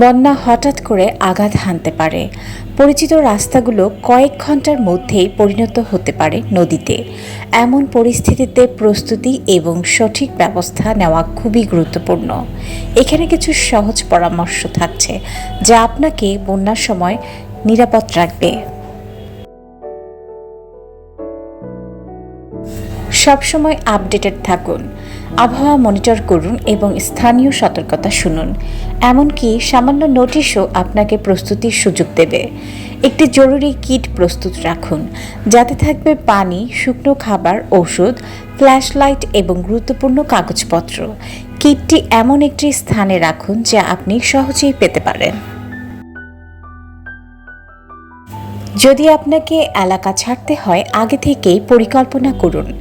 বন্যা হঠাৎ করে আঘাত হানতে পারে। পরিচিত রাস্তাগুলো কয়েক ঘণ্টার মধ্যেই পরিণত হতে পারে নদীতে। এমন পরিস্থিতিতে প্রস্তুতি এবং সঠিক ব্যবস্থা নেওয়া খুবই গুরুত্বপূর্ণ। এখানে কিছু সহজ পরামর্শ থাকছে, যা আপনাকে বন্যার সময় নিরাপদ রাখবে। সবসময় আপডেটেড থাকুন। আবহাওয়া মনিটর করুন এবং স্থানীয় সতর্কতা শুনুন। এমনকি সামান্য নোটিশও আপনাকে প্রস্তুতির সুযোগ দেবে। একটি জরুরি কিট প্রস্তুত রাখুন, যাতে থাকবে পানি, শুকনো খাবার, ওষুধ, ফ্ল্যাশলাইট এবং গুরুত্বপূর্ণ কাগজপত্র। কিটটি এমন একটি স্থানে রাখুন যা আপনি সহজেই পেতে পারেন। যদি আপনাকে এলাকা ছাড়তে হয়, আগে থেকেই পরিকল্পনা করুন।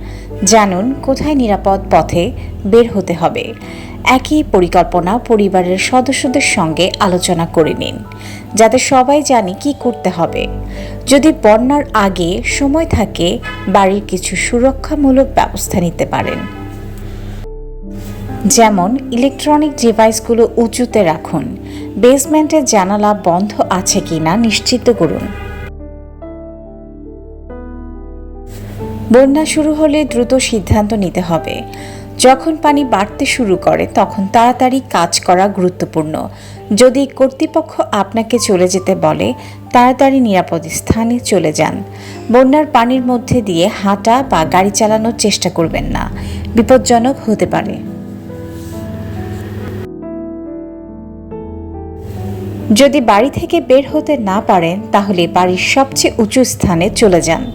জানুন, কোথায় নিরাপদ পথে বের হতে হবে। একই পরিকল্পনা পরিবারের সদস্যদের সঙ্গে আলোচনা করে নিন, যাতে সবাই জানে কি করতে হবে। যদি বন্যার আগে সময় থাকে, বাড়ির কিছু সুরক্ষামূলক ব্যবস্থা নিতে পারেন। যেমন, ইলেকট্রনিক ডিভাইসগুলো উঁচুতে রাখুন। বেসমেন্টের জানালা বন্ধ আছে কিনা নিশ্চিত করুন। বন্যা শুরু হলে দ্রুত সিদ্ধান্ত নিতে হবে। যখন পানি বাড়তে শুরু করে, তখন তাড়াতাড়ি কাজ করা গুরুত্বপূর্ণ। যদি কর্তৃপক্ষ আপনাকে চলে যেতে বলে, তাড়াতাড়ি নিরাপদ স্থানে চলে যান। বন্যার পানির মধ্যে দিয়ে হাঁটা বা গাড়ি চালানোর চেষ্টা করবেন না। বিপজ্জনক হতে পারে। যদি বাড়ি থেকে বের হতে না পারেন, তাহলে বাড়ির সবচেয়ে উঁচু স্থানে চলে যান।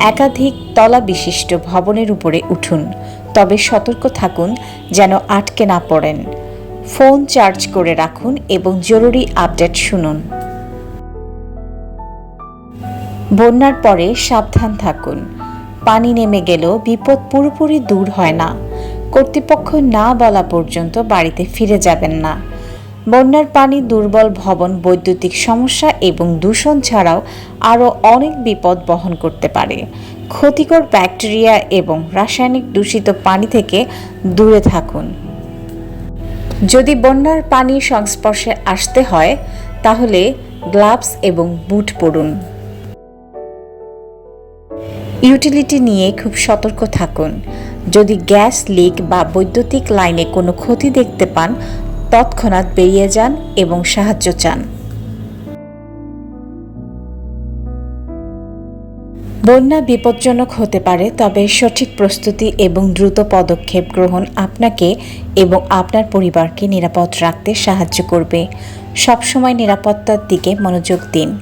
একাধিক তলা বিশিষ্ট ভবনের উপরে উঠুন, তবে সতর্ক থাকুন যেন আটকে না পড়েন। ফোন চার্জ করে রাখুন এবং জরুরি আপডেট শুনুন। বন্যার পরে সাবধান থাকুন। পানি নেমে গেলেও বিপদ পুরোপুরি দূর হয় না। কর্তৃপক্ষ না বলা পর্যন্ত বাড়িতে ফিরে যাবেন না। বন্যার পানি দুর্বল ভবন, বৈদ্যুতিক সমস্যা এবং দূষণ ছাড়াও আরও অনেক বিপদ বহন করতে পারে। ক্ষতিকর ব্যাকটেরিয়া এবং রাসায়নিক দূষিত পানি থেকে দূরে থাকুন। যদি বন্যার পানি সংস্পর্শে আসতে হয়, তাহলে গ্লাভস এবং বুট পরুন। ইউটিলিটি নিয়ে খুব সতর্ক থাকুন। যদি গ্যাস, লিক বা বৈদ্যুতিক লাইনে কোনো ক্ষতি দেখতে পান তৎক্ষণাৎ বেরিয়ে যান এবং সাহায্য চান। বন্যা বিপজ্জনক হতে পারে, তবে সঠিক প্রস্তুতি এবং দ্রুত পদক্ষেপ গ্রহণ আপনাকে এবং আপনার পরিবারকে নিরাপদ রাখতে সাহায্য করবে। সবসময় নিরাপত্তার দিকে মনোযোগ দিন।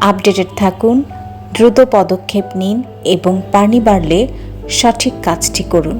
আপডেটেড থাকুন, দ্রুত পদক্ষেপ নিন এবং পানি বাড়লে সঠিক কাজটি করুন।